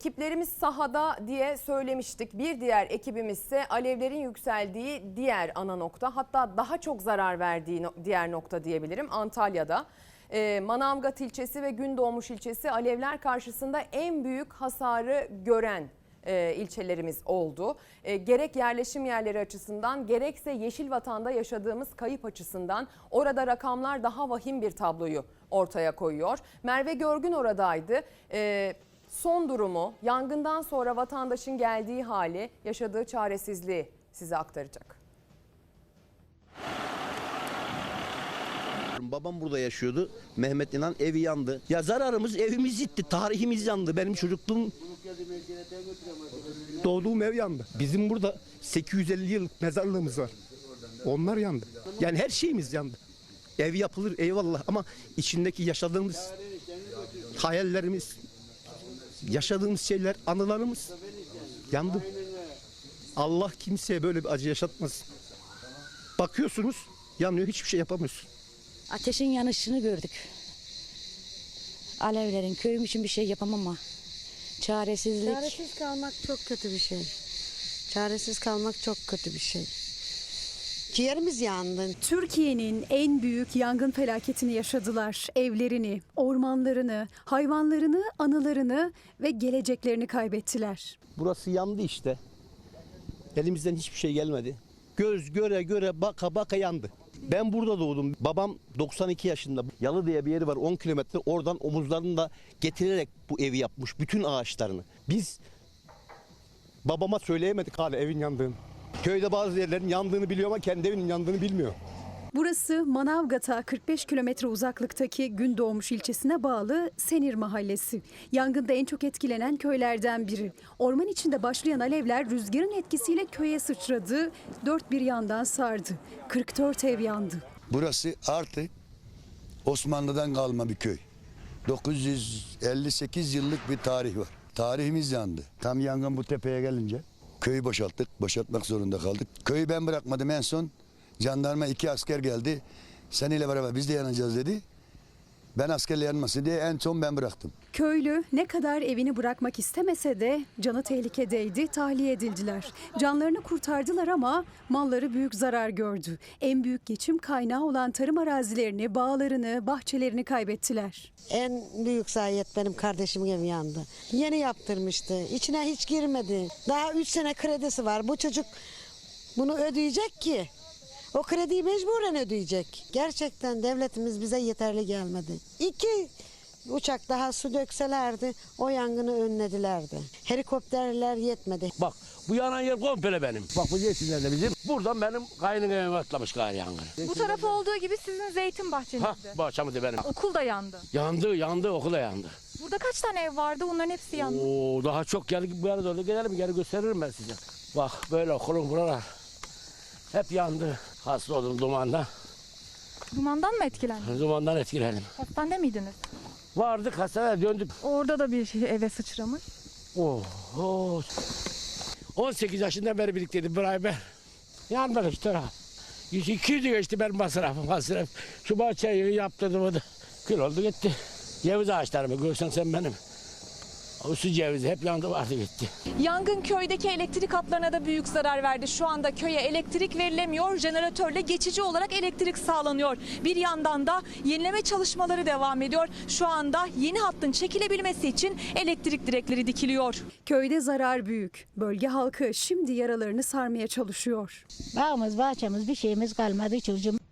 Ekiplerimiz sahada diye söylemiştik. Bir diğer ekibimiz ise alevlerin yükseldiği diğer ana nokta hatta daha çok zarar verdiği diğer nokta diyebilirim Antalya'da. Ee, Manavgat ilçesi ve Gündoğmuş ilçesi alevler karşısında en büyük hasarı gören e, ilçelerimiz oldu. E, gerek yerleşim yerleri açısından gerekse Yeşil Vatan'da yaşadığımız kayıp açısından orada rakamlar daha vahim bir tabloyu ortaya koyuyor. Merve Görgün oradaydı. E, son durumu, yangından sonra vatandaşın geldiği hali, yaşadığı çaresizliği size aktaracak. Babam burada yaşıyordu. Mehmet İnan evi yandı. Ya zararımız evimiz gitti. Tarihimiz yandı. Benim çocukluğum Doğduğum ev yandı. Bizim burada 850 yıllık mezarlığımız var. Onlar yandı. Yani her şeyimiz yandı. Ev yapılır eyvallah ama içindeki yaşadığımız hayallerimiz, yaşadığımız şeyler, anılarımız yandı. Allah kimseye böyle bir acı yaşatmasın. Bakıyorsunuz yanıyor hiçbir şey yapamıyorsun. Ateşin yanışını gördük. Alevlerin köyüm için bir şey yapamam ama çaresizlik. Çaresiz kalmak çok kötü bir şey. Çaresiz kalmak çok kötü bir şey. Ciğerimiz yandı. Türkiye'nin en büyük yangın felaketini yaşadılar. Evlerini, ormanlarını, hayvanlarını, anılarını ve geleceklerini kaybettiler. burası yandı işte. Elimizden hiçbir şey gelmedi. Göz göre göre baka baka yandı. Ben burada doğdum. Babam 92 yaşında. Yalı diye bir yeri var 10 kilometre. Oradan omuzlarını da getirerek bu evi yapmış. Bütün ağaçlarını. Biz Babama söyleyemedik hala evin yandığını. Köyde bazı yerlerin yandığını biliyor ama kendi evinin yandığını bilmiyor. Burası Manavgat'a 45 kilometre uzaklıktaki Gündoğmuş ilçesine bağlı Senir Mahallesi. Yangında en çok etkilenen köylerden biri. Orman içinde başlayan alevler rüzgarın etkisiyle köye sıçradı, dört bir yandan sardı. 44 ev yandı. Burası artık Osmanlı'dan kalma bir köy. 958 yıllık bir tarih var. Tarihimiz yandı. Tam yangın bu tepeye gelince köyü boşalttık. Boşaltmak zorunda kaldık. Köyü ben bırakmadım en son. Jandarma iki asker geldi. Seninle beraber biz de yanacağız dedi. Ben askerle yanmasın diye en son ben bıraktım. Köylü ne kadar evini bırakmak istemese de canı tehlikedeydi, tahliye edildiler. Canlarını kurtardılar ama malları büyük zarar gördü. En büyük geçim kaynağı olan tarım arazilerini, bağlarını, bahçelerini kaybettiler. En büyük zayiat benim kardeşimin evi yandı. Yeni yaptırmıştı. İçine hiç girmedi. Daha 3 sene kredisi var. Bu çocuk bunu ödeyecek ki. O krediyi mecburen ödeyecek. Gerçekten devletimiz bize yeterli gelmedi. İki uçak daha su dökselerdi o yangını önledilerdi. Helikopterler yetmedi. Bak bu yanan yer komple benim. Bak bu yeşiller de bizim. Buradan benim kaynın evime atlamış gari yangın. Bu taraf olduğu gibi sizin zeytin Ha bahçenizde. bahçemiz de benim. Okul da yandı. Yandı yandı okula yandı. Burada kaç tane ev vardı? Onların hepsi yandı. Oo daha çok gel bu yana doğru gelelim geri gösteririm ben size. Bak böyle okulun buralar. Hep yandı. Hasta oldum dumandan. Dumandan mı etkilendiniz? Dumandan etkilendim. Hastanede miydiniz? Vardık hastaneye döndük. Orada da bir şey eve sıçramış. Oh, oh. 18 yaşından beri birlikteydim beraber. Yandık işte. ha. 200 geçti benim masrafım masraf. Şu bahçeyi yaptırdım o da. Kül oldu gitti. Ceviz ağaçlarımı görsen sen benim. O su cevizi hep yandı vardı gitti. Yangın köydeki elektrik hatlarına da büyük zarar verdi. Şu anda köye elektrik verilemiyor. Jeneratörle geçici olarak elektrik sağlanıyor. Bir yandan da yenileme çalışmaları devam ediyor. Şu anda yeni hattın çekilebilmesi için elektrik direkleri dikiliyor. Köyde zarar büyük. Bölge halkı şimdi yaralarını sarmaya çalışıyor. Bağımız bahçemiz bir şeyimiz kalmadı çocuğum.